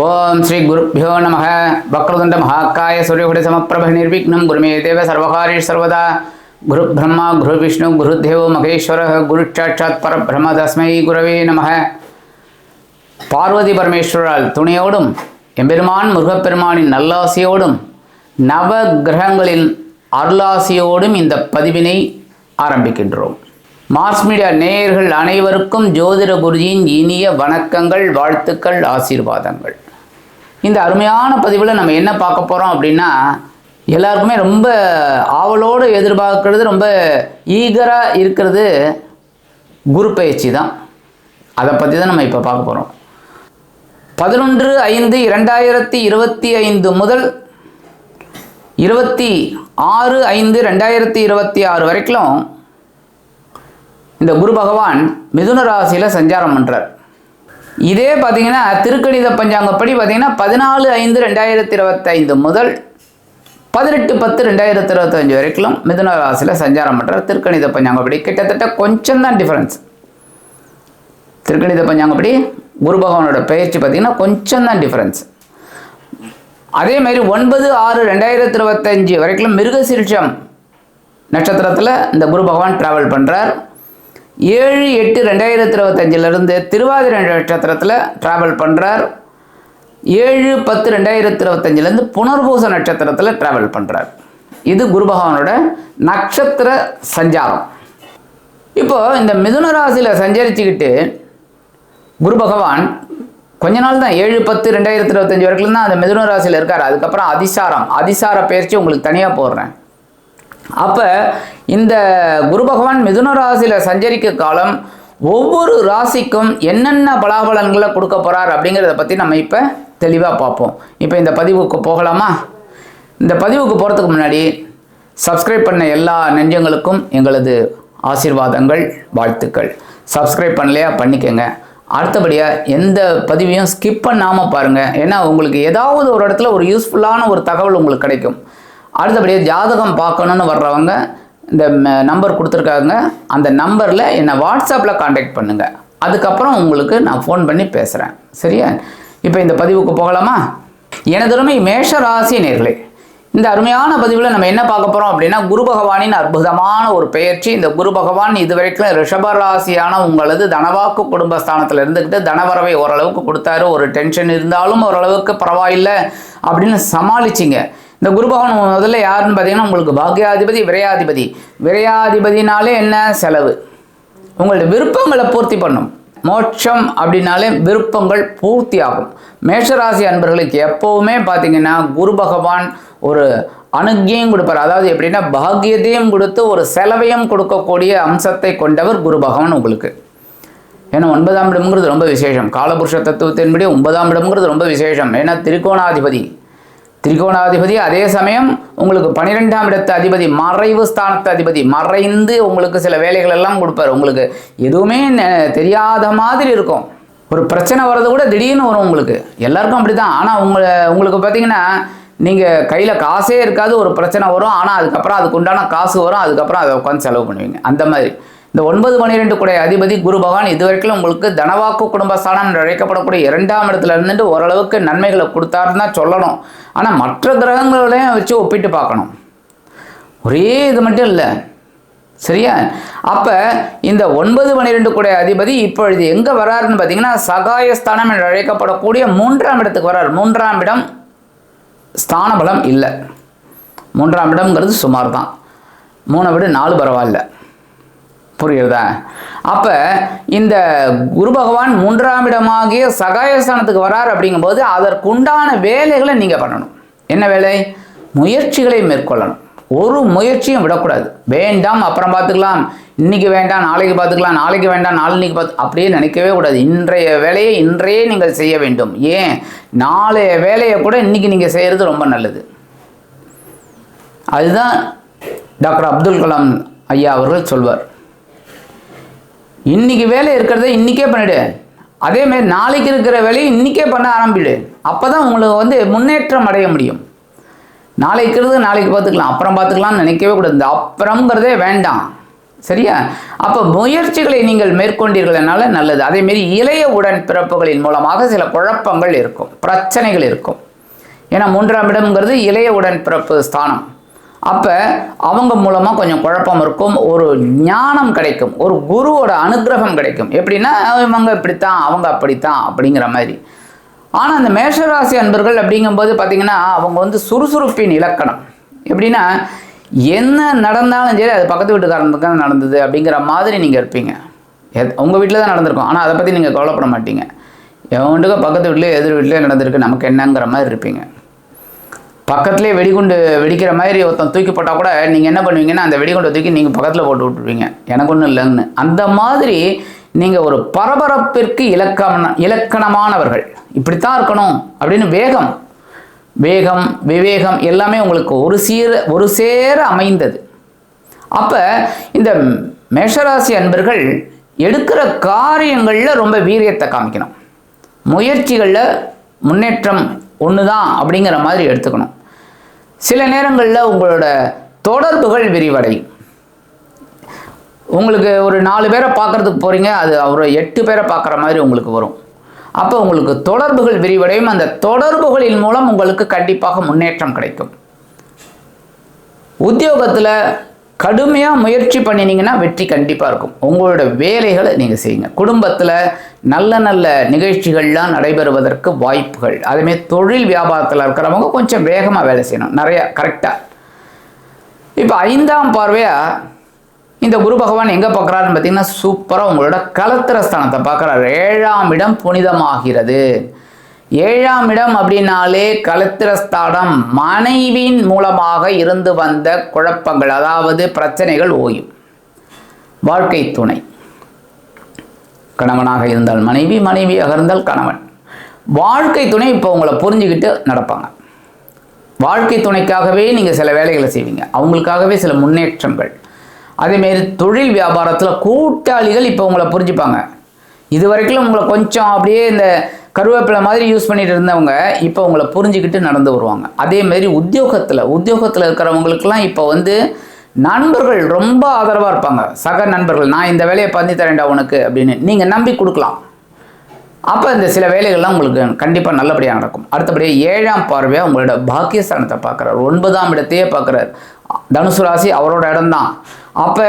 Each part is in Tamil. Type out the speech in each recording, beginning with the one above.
ஓம் ஸ்ரீ குருப்பியோ நம வக்ரதுண்ட மகாக்காய சூரியகுடி சமப்பிரப நிர்விக்னம். குருமே தேவ சர்வகாரி சர்வதா. குரு பிரம்மா குரு விஷ்ணு குருதேவோ மகேஸ்வர குரு சாட்சாத் பரபிரம்ம தஸ்மை குரவே நம பார்வதி பரமேஸ்வரால் துணையோடும் எம்பெருமான் முருகப்பெருமானின் நல்லாசியோடும் நவ கிரகங்களின் அருளாசியோடும் இந்த பதிவினை ஆரம்பிக்கின்றோம். மார்ஸ் மீடியா நேயர்கள் அனைவருக்கும் ஜோதிட குருஜியின் இனிய வணக்கங்கள் வாழ்த்துக்கள் ஆசீர்வாதங்கள். இந்த அருமையான பதிவில் நம்ம என்ன பார்க்க போகிறோம் அப்படின்னா எல்லாருக்குமே ரொம்ப ஆவலோடு எதிர்பார்க்கறது ரொம்ப ஈகராக இருக்கிறது குரு பயிற்சி தான். அதை பற்றி தான் நம்ம இப்போ பார்க்க போகிறோம் பதினொன்று ஐந்து இரண்டாயிரத்தி இருபத்தி ஐந்து முதல் இருபத்தி ஆறு ஐந்து ரெண்டாயிரத்தி இருபத்தி ஆறு வரைக்கும் இந்த குரு பகவான் மிதுன ராசியில் சஞ்சாரம் பண்ணுறார் இதே பார்த்தீங்கன்னா திருக்கணித பஞ்சாங்கப்படி பார்த்தீங்கன்னா பதினாலு ஐந்து ரெண்டாயிரத்தி இருபத்தைந்து முதல் பதினெட்டு பத்து ரெண்டாயிரத்தி இருபத்தஞ்சு வரைக்கும் மிதுன ராசியில் சஞ்சாரம் பண்ணுறார் திருக்கணித பஞ்சாங்கப்படி. கிட்டத்தட்ட கொஞ்சம் தான் டிஃப்ரென்ஸ் திருக்கணித பஞ்சாங்கப்படி குரு பகவானோட பயிற்சி பார்த்தீங்கன்னா கொஞ்சம் தான் டிஃப்ரென்ஸ் அதே மாதிரி ஒன்பது ஆறு ரெண்டாயிரத்தி இருபத்தஞ்சு வரைக்கும் மிருகசீர்ஷம் நட்சத்திரத்தில் இந்த குரு பகவான் ட்ராவல் பண்ணுறார் ஏழு எட்டு ரெண்டாயிரத்தி இருபத்தஞ்சிலிருந்து திருவாதிரை நட்சத்திரத்தில் ட்ராவல் பண்ணுறார் ஏழு பத்து ரெண்டாயிரத்தி இருபத்தஞ்சிலேருந்து புனர்பூச நட்சத்திரத்தில் ட்ராவல் பண்ணுறார் இது குரு பகவானோட நட்சத்திர சஞ்சாரம். இப்போ இந்த மிதுன ராசியில் சஞ்சரிச்சுக்கிட்டு குரு பகவான் கொஞ்ச நாள் தான் ஏழு பத்து ரெண்டாயிரத்தி இருபத்தஞ்சி வரைக்கும் தான் அந்த மிதுன ராசியில் இருக்கார். அதுக்கப்புறம் அதிசாரம் அதிசார பயிற்சி உங்களுக்கு தனியாக போடுறேன். அப்போ இந்த குரு பகவான் மிதுன ராசியில் சஞ்சரிக்க காலம் ஒவ்வொரு ராசிக்கும் என்னென்ன பலாபலன்களை கொடுக்க போகிறார் அப்படிங்கிறத பற்றி நம்ம இப்போ தெளிவாக பார்ப்போம். இப்போ இந்த பதிவுக்கு போகலாமா? இந்த பதிவுக்கு போகிறதுக்கு முன்னாடி சப்ஸ்கிரைப் பண்ண எல்லா நெஞ்சங்களுக்கும் எங்களது ஆசீர்வாதங்கள் வாழ்த்துக்கள். சப்ஸ்கிரைப் பண்ணலையா? பண்ணிக்கோங்க. அடுத்தபடியாக எந்த பதிவையும் ஸ்கிப் பண்ணாமல் பாருங்கள் ஏன்னா உங்களுக்கு ஏதாவது ஒரு இடத்துல ஒரு யூஸ்ஃபுல்லான ஒரு தகவல் உங்களுக்கு கிடைக்கும். அடுத்தபடியாக ஜாதகம் பார்க்கணுன்னு வர்றவங்க இந்த நம்பர் கொடுத்துருக்காங்க. அந்த நம்பரில் என்னை வாட்ஸ்அப்பில் காண்டாக்ட் பண்ணுங்கள் அதுக்கப்புறம் உங்களுக்கு நான் ஃபோன் பண்ணி பேசுகிறேன் சரியா? இப்போ இந்த பதிவுக்கு போகலாமா? எனதருமை மேஷ ராசி நேர்களே இந்த அருமையான பதிவில் நம்ம என்ன பார்க்க போகிறோம் அப்படின்னா குரு பகவானின் அற்புதமான ஒரு பெயர்ச்சி. இந்த குரு பகவான் இதுவரைக்கும் ரிஷபராசியான உங்களது தனவாக்கு குடும்பஸ்தானத்தில் இருந்துக்கிட்டு தனவரவை ஓரளவுக்கு கொடுத்தாரு. ஒரு டென்ஷன் இருந்தாலும் ஓரளவுக்கு பரவாயில்லை அப்படின்னு சமாளிச்சிங்க. இந்த குரு பகவான் முதல்ல யாருன்னு பார்த்தீங்கன்னா உங்களுக்கு பாக்யாதிபதி விரையாதிபதி. விரையாதிபதினாலே என்ன? செலவு. உங்களுடைய விருப்பங்களை பூர்த்தி பண்ணும். மோட்சம் அப்படின்னாலே விருப்பங்கள் பூர்த்தி ஆகும் மேஷராசி அன்பர்களுக்கு எப்போவுமே பார்த்தீங்கன்னா குரு பகவான் ஒரு அணுகியும் கொடுப்பார். அதாவது எப்படின்னா பாக்கியத்தையும் கொடுத்து ஒரு செலவையும் கொடுக்கக்கூடிய அம்சத்தை கொண்டவர் குரு பகவான் உங்களுக்கு. ஏன்னா ஒன்பதாம் இடம்ங்கிறது ரொம்ப விசேஷம். காலபுருஷ தத்துவத்தின்படி ஒன்பதாம் இடம்ங்கிறது ரொம்ப விசேஷம். ஏன்னா திரிகோணாதிபதி. திரிகோணாதிபதி அதே சமயம் உங்களுக்கு பன்னிரெண்டாம் இடத்து அதிபதி மறைவு ஸ்தானத்து அதிபதி மறைந்து உங்களுக்கு சில வேலைகள் எல்லாம் கொடுப்பார். உங்களுக்கு எதுவுமே நெ- தெரியாத மாதிரி இருக்கும். ஒரு பிரச்சனை வர்றது கூட திடீர்னு வரும் உங்களுக்கு. எல்லாருக்கும் அப்படி தான் ஆனால் உங்களை உங்களுக்கு பார்த்தீங்கன்னா நீங்கள் கையில் காசே இருக்காது ஒரு பிரச்சனை வரும். ஆனால் அதுக்கப்புறம் அதுக்கு உண்டான காசு வரும் அதுக்கப்புறம் அதை உட்காந்து செலவு பண்ணுவீங்க. அந்த மாதிரி. இந்த ஒன்பது பன்னிரெண்டு குடை அதிபதி குரு பகவான் இதுவரைக்கும் உங்களுக்கு தனவாக்கு குடும்பஸ்தானம் என்று அழைக்கப்படக்கூடிய இரண்டாம் இடத்துல இருந்துட்டு ஓரளவுக்கு நன்மைகளை கொடுத்தாருன்னு தான் சொல்லணும். ஆனால் மற்ற கிரகங்களையும் வச்சு ஒப்பிட்டு பார்க்கணும். ஒரே இது மட்டும் இல்லை. சரியா? அப்போ இந்த ஒன்பது பன்னிரெண்டு குடை அதிபதி இப்பொழுது எங்கே வராருன்னு பார்த்தீங்கன்னா சகாயஸ்தானம் என்று அழைக்கப்படக்கூடிய மூன்றாம் இடத்துக்கு வரார். மூன்றாம் இடம் ஸ்தானபலம் இல்லை. மூன்றாம் இடம்ங்கிறது சுமார் தான் மூணை விட நாலு பரவாயில்ல. புரியுறதா அப்போ இந்த குரு பகவான் மூன்றாம் இடமாகிய சகாயஸ்தானத்துக்கு வரார் அப்படிங்கும்போது அதற்குண்டான வேலைகளை நீங்கள் பண்ணணும். என்ன வேலை? முயற்சிகளை மேற்கொள்ளணும். ஒரு முயற்சியும் விடக்கூடாது. வேண்டாம் அப்புறம் பார்த்துக்கலாம். இன்னைக்கு வேண்டாம் நாளைக்கு பார்த்துக்கலாம். நாளைக்கு வேண்டாம் நாளைக்கு பார்த்து அப்படியே நினைக்கவே கூடாது. இன்றைய வேலையை இன்றையே நீங்கள் செய்ய வேண்டும். ஏன்? நாளைய வேலையை கூட இன்னைக்கு நீங்கள் செய்கிறது ரொம்ப நல்லது. அதுதான் டாக்டர் அப்துல் கலாம் ஐயா அவர்கள் சொல்வார். இன்னைக்கு வேலை இருக்கிறத இன்னைக்கே பண்ணிடு. அதேமாரி நாளைக்கு இருக்கிற வேலையை இன்னைக்கே பண்ண ஆரம்பிடு. அப்போ தான் உங்களுக்கு வந்து முன்னேற்றம் அடைய முடியும். நாளைக்கு இருக்கிறது நாளைக்கு பார்த்துக்கலாம். அப்புறம் பார்த்துக்கலாம்னு நினைக்கவே கூடாது. அப்புறம்ங்கிறதே வேண்டாம். சரியா? அப்போ முயற்சிகளை நீங்கள் மேற்கொண்டீர்கள்னால நல்லது. அதேமாரி இளைய உடன் பிறப்புகளின் மூலமாக சில குழப்பங்கள் இருக்கும். பிரச்சனைகள் இருக்கும். ஏன்னா மூன்றாம் இடம்ங்கிறது இளைய உடன் பிறப்பு ஸ்தானம். அப்போ அவங்க மூலமாக கொஞ்சம் குழப்பம் இருக்கும் ஒரு ஞானம் கிடைக்கும் ஒரு குருவோட அனுக்கிரகம் கிடைக்கும். எப்படின்னா இவங்க இப்படித்தான் அவங்க அப்படித்தான் அப்படிங்கிற மாதிரி. ஆனால் அந்த மேஷராசி அன்பர்கள் அப்படிங்கும்போது பார்த்தீங்கன்னா அவங்க வந்து சுறுசுறுப்பின் இலக்கணம். எப்படின்னா என்ன நடந்தாலும் சரி அது பக்கத்து வீட்டுக்காரனுக்கு தான் நடந்தது அப்படிங்கிற மாதிரி நீங்கள் இருப்பீங்க. எத் உங்கள் வீட்டில் தான் நடந்திருக்கும். ஆனால் அதை பற்றி நீங்கள் கவலைப்பட மாட்டீங்க. எவன்ட்டுக்க பக்கத்து வீட்லேயே எதிர் வீட்லேயே நடந்திருக்கு நமக்கு என்னங்கிற மாதிரி இருப்பீங்க. பக்கத்துலேயே வெடிகுண்டு வெடிக்கிற மாதிரி ஒருத்தன் தூக்கி போட்டால் கூட நீங்கள் என்ன பண்ணுவீங்கன்னா அந்த வெடிகுண்டை தூக்கி நீங்கள் பக்கத்தில் போட்டு விட்டுருவீங்க. எனக்கு ஒன்றும் இல்லைன்னு. அந்த மாதிரி நீங்கள் ஒரு பரபரப்பிற்கு இலக்கண இலக்கணமானவர்கள். இப்படித்தான் இருக்கணும் அப்படின்னு வேகம். வேகம் விவேகம் எல்லாமே உங்களுக்கு ஒரு சீர ஒரு சேர அமைந்தது. அப்போ இந்த மேஷராசி அன்பர்கள் எடுக்கிற காரியங்களில் ரொம்ப வீரியத்தை காமிக்கணும். முயற்சிகளில் முன்னேற்றம் ஒன்று தான் அப்படிங்கிற மாதிரி எடுத்துக்கணும். சில நேரங்களில் உங்களோட தொடர்புகள் விரிவடையும். உங்களுக்கு ஒரு நாலு பேரை பார்க்கறதுக்கு போகிறீங்க அது ஒரு எட்டு பேரை பார்க்குற மாதிரி உங்களுக்கு வரும். அப்போ உங்களுக்கு தொடர்புகள் விரிவடையும். அந்த தொடர்புகளின் மூலம் உங்களுக்கு கண்டிப்பாக முன்னேற்றம் கிடைக்கும். உத்தியோகத்தில் கடுமையாக முயற்சி பண்ணினீங்கன்னா வெற்றி கண்டிப்பாக இருக்கும். உங்களோட வேலைகளை நீங்கள் செய்யுங்க. குடும்பத்தில் நல்ல நல்ல நிகழ்ச்சிகள்லாம் நடைபெறுவதற்கு வாய்ப்புகள். அதுமாரி தொழில் வியாபாரத்தில் இருக்கிறவங்க கொஞ்சம் வேகமாக வேலை செய்யணும். நிறையா கரெக்டாக இப்போ ஐந்தாம் பார்வையாக இந்த குரு பகவான் எங்கே பார்க்குறாருன்னு பார்த்தீங்கன்னா சூப்பராக உங்களோட கலத்திர ஸ்தானத்தை பார்க்குறாரு. ஏழாம் இடம் புனிதமாகிறது. ஏழாம் இடம் அப்படின்னாலே கலத்திரஸ்தானம் மனைவியின் மூலமாக இருந்து வந்த குழப்பங்கள் அதாவது பிரச்சனைகள் ஓயும். வாழ்க்கை துணை. கணவனாக இருந்தால் மனைவி மனைவியாக இருந்தால் கணவன். வாழ்க்கை துணை இப்போ உங்களை புரிஞ்சுக்கிட்டு நடப்பாங்க. வாழ்க்கை துணைக்காகவே நீங்கள் சில வேலைகளை செய்வீங்க. அவங்களுக்காகவே சில முன்னேற்றங்கள். அதேமாரி தொழில் வியாபாரத்தில் கூட்டாளிகள் இப்போ உங்களை புரிஞ்சுப்பாங்க. இது வரைக்கும் உங்களை கொஞ்சம் அப்படியே இந்த கருவேப்பிலை மாதிரி யூஸ் பண்ணிட்டு இருந்தவங்க இப்போ உங்களை புரிஞ்சுக்கிட்டு நடந்து வருவாங்க. அதே மாதிரி உத்தியோகத்தில் உத்தியோகத்தில் இருக்கிறவங்களுக்கெல்லாம் இப்போ வந்து நண்பர்கள் ரொம்ப ஆதரவாக இருப்பாங்க. சக நண்பர்கள் நான் இந்த வேலையை பண்ணி தரேன்டா உனக்கு அப்படின்னு நீங்கள் நம்பி கொடுக்கலாம். அப்போ இந்த சில வேலைகள்லாம் உங்களுக்கு கண்டிப்பாக நல்லபடியாக நடக்கும். அடுத்தபடியாக ஏழாம் பார்வையாக உங்களோட பாக்கியஸ்தானத்தை பார்க்குறாரு. ஒன்பதாம் இடத்தையே பார்க்குறாரு. தனுசு ராசி அவரோட இடம்தான். அப்போ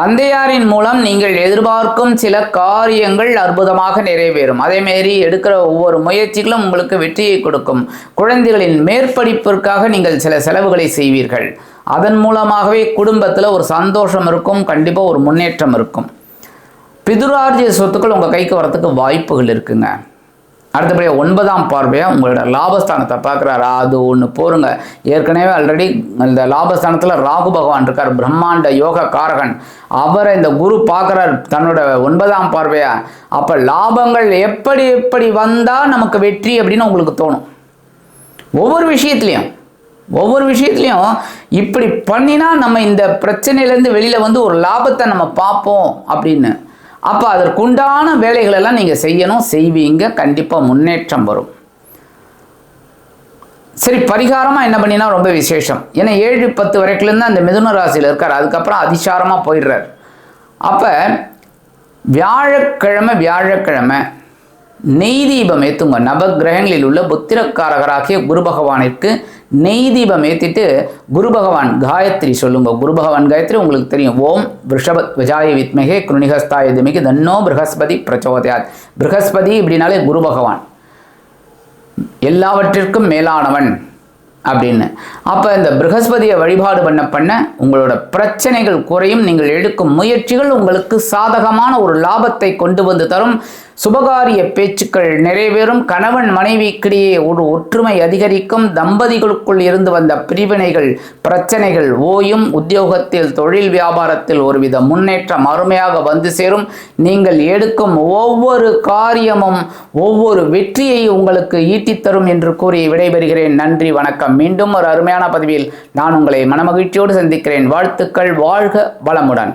தந்தையாரின் மூலம் நீங்கள் எதிர்பார்க்கும் சில காரியங்கள் அற்புதமாக நிறைவேறும். அதேமாரி எடுக்கிற ஒவ்வொரு முயற்சிகளும் உங்களுக்கு வெற்றியை கொடுக்கும். குழந்தைகளின் மேற்படிப்பிற்காக நீங்கள் சில செலவுகளை செய்வீர்கள். அதன் மூலமாகவே குடும்பத்தில் ஒரு சந்தோஷம் இருக்கும் கண்டிப்பாக ஒரு முன்னேற்றம் இருக்கும். பிதுரார்ஜிய சொத்துக்கள் உங்கள் கைக்கு வரத்துக்கு வாய்ப்புகள் இருக்குங்க. அடுத்தபடியாக ஒன்பதாம் பார்வையாக உங்களோட லாபஸ்தானத்தை பார்க்குறாரு. அது ஒன்று போருங்க. ஏற்கனவே ஆல்ரெடி இந்த லாபஸ்தானத்தில் ராகு பகவான் இருக்கார். பிரம்மாண்ட யோக காரகன் அவரை இந்த குரு பார்க்குறார். தன்னோட ஒன்பதாம் பார்வையா. அப்போ லாபங்கள் எப்படி எப்படி வந்தால் நமக்கு வெற்றி அப்படின்னு உங்களுக்கு தோணும். ஒவ்வொரு விஷயத்துலையும். ஒவ்வொரு விஷயத்துலையும் இப்படி பண்ணினா நம்ம இந்த பிரச்சனையிலேருந்து வெளியில் வந்து ஒரு லாபத்தை நம்ம பார்ப்போம் அப்படின்னு. அப்போ அதற்குண்டான வேலைகளெல்லாம் நீங்கள் செய்யணும் செய்வீங்க. கண்டிப்பாக முன்னேற்றம் வரும். சரி பரிகாரமாக என்ன பண்ணினா ரொம்ப விசேஷம். ஏன்னா ஏழு பத்து வரைக்குலேருந்து தான் அந்த மிதுன ராசியில் இருக்கார். அதுக்கப்புறம் அதிசாரமாக போயிடுறார். அப்போ வியாழக்கிழமை வியாழக்கிழமை நெய் தீபம் ஏற்றுங்க நவகிரகங்களில் உள்ள புத்திரக்காரகராகிய குரு பகவானிற்கு நெய் தீபம் ஏற்றிட்டு குரு பகவான் காயத்ரி சொல்லுங்க. குரு பகவான் காயத்ரி உங்களுக்கு தெரியும். ஓம் ரிஷப விஜாய வித்மகே குருணிகஸ்தாய திமிக்கு தன்னோ ப்ரகஸ்பதி பிரச்சோதயாத். ப்ரகஸ்பதி இப்படின்னாலே குரு பகவான். எல்லாவற்றிற்கும் மேலானவன் அப்படின்னு. அப்போ இந்த ப்ரகஸ்பதியை வழிபாடு பண்ண பண்ண உங்களோட பிரச்சனைகள் குறையும். நீங்கள் எடுக்கும் முயற்சிகள் உங்களுக்கு சாதகமான ஒரு லாபத்தை கொண்டு வந்து தரும். சுபகாரிய பேச்சுக்கள் நிறைவேறும். கணவன் மனைவிக்கிடையே ஒரு ஒற்றுமை அதிகரிக்கும். தம்பதிகளுக்குள் இருந்து வந்த பிரிவினைகள் பிரச்சனைகள் ஓயும். உத்தியோகத்தில் தொழில் வியாபாரத்தில் ஒருவித முன்னேற்றம் அருமையாக வந்து சேரும். நீங்கள் எடுக்கும் ஒவ்வொரு காரியமும் ஒவ்வொரு வெற்றியை உங்களுக்கு ஈட்டித்தரும் என்று கூறி விடைபெறுகிறேன். நன்றி வணக்கம். மீண்டும் ஒரு அருமையான பதிவில் நான் உங்களை மனமகிழ்ச்சியோடு சந்திக்கிறேன். வாழ்த்துக்கள் வாழ்க வளமுடன்.